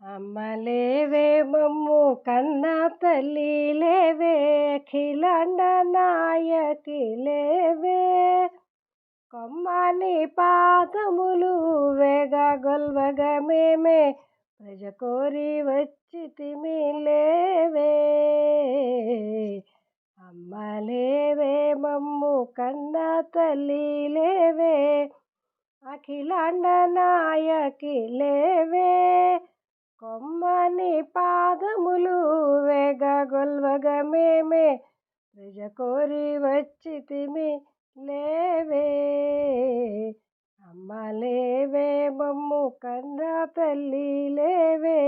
అమ్మలేవే మమ్ము కన్న తల్లి లేవే అఖిలాండ నాయకి లేవే కొమ్మని పాదములు వేగ గొల్వగ మేమే ప్రజ కోరి వచ్చి తిమి లేవే అమ్మ మమ్ము కన్న తల్లి లేవే అఖిలాండ నాయకి లేవే కొమ్మని పాదములు వేగగొల్వగ మేమే ప్రజ కోరి వచ్చి తిమి లేవే. అమ్మ లేవే మమ్ము కన్న తల్లి లేవే.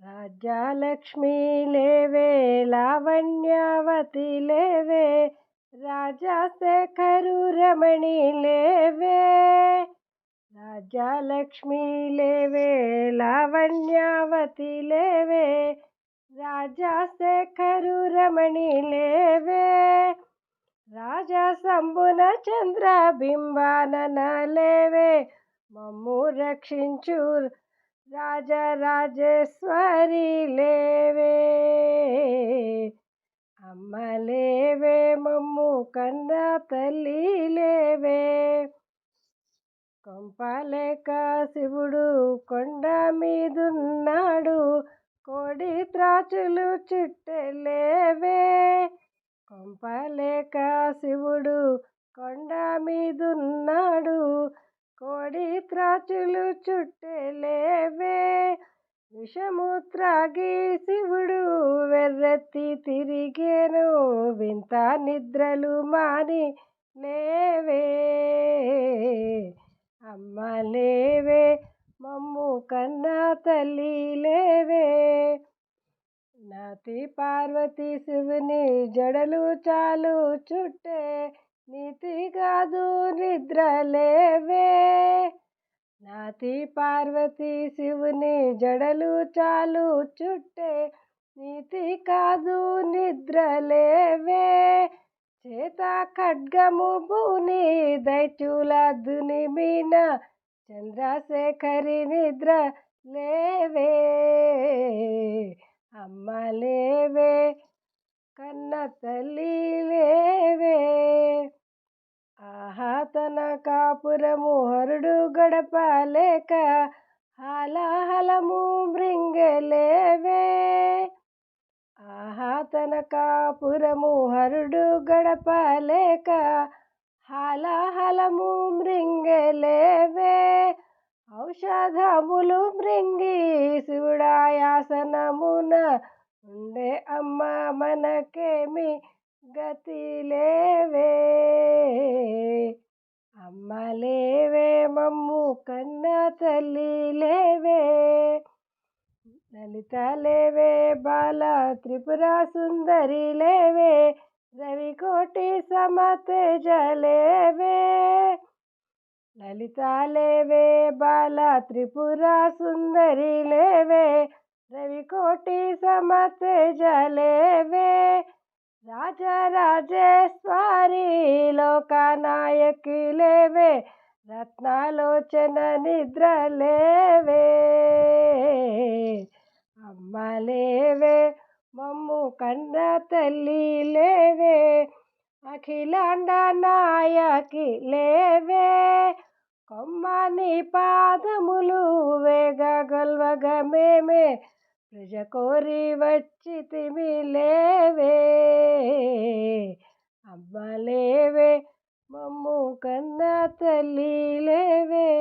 రాజ్యాలక్ష్మి లేవే లావణ్యవతి లేవే. రాజశేఖరు రమణి లేవే. రాజ్యాలక్ష్మి లేవే లావణ్యావతి లేవే రాజశేఖరు రమణి లేవే రాజా సంబున చంద్ర బింబానన లేవే మమ్ము రక్షించు రాజరాజేశ్వరి లేవే. అమ్మ లేవే మమ్ము కన్న తల్లి లేవే. కొంపలేక శివుడు కొండ మీదున్నాడు కోడి త్రాచులు చుట్టెలేవే కొంపలేక శివుడు కొండ మీదున్నాడు కోడి త్రాచులు చుట్టెలేవే విషము త్రాగి శివుడు వెర్రెత్తి తిరిగేను. వింత నిద్రలు మాని లేవే. అమ్మ లేవే మమ్ము కన్నా తల్లి లేవే. నాతి పార్వతి శివుని జడలు చాలు చుట్టే నీతి కాదు నిద్ర లేవే. నాతి పార్వతి శివుని జడలు చాలు చుట్టే నీతి కాదు నిద్ర లేవే. చేత ఖడ్గము భూని దైత్యుల దుని చంద్రశేఖరి నిద్ర లేవే. అమ్మ లేవే కన్న తల్లి లేవే. ఆహా తన కాపురము హరుడు గడపలేక హలహలము మృంగలేవే ఆహా తన కాపురము హరుడు గడపలేక హలహలము మృంగలేవే. ఔషధములు మృంగి శివుడాయాసనమున ఉండే అమ్మ మనకేమి గతి లేవే అమ్మ లేవే మమ్ము కన్న తల్లి లేవే. లలిత లేవే బాల త్రిపుర సుందరి లేవే రవికోటి సమతేజ లేవే లలిత లేవే బాల త్రిపుర సుందరి లేవే రవికోటి సమతేజ లేవే రాజరాజేశ్వరి లోకనాయకి లేవే రత్నాలోచన నిద్ర లేవే అమ్మలేవే మమ్ము కన్న తల్లి లేవే అఖిలాండ నాయకి లేవే. కొమ్మని పాదములు వేగగొల్వగ మేమే ప్రజ కోరి వచ్చి తిమి లేవే. అమ్మలేవే మమ్ము కన్న తల్లి లేవే.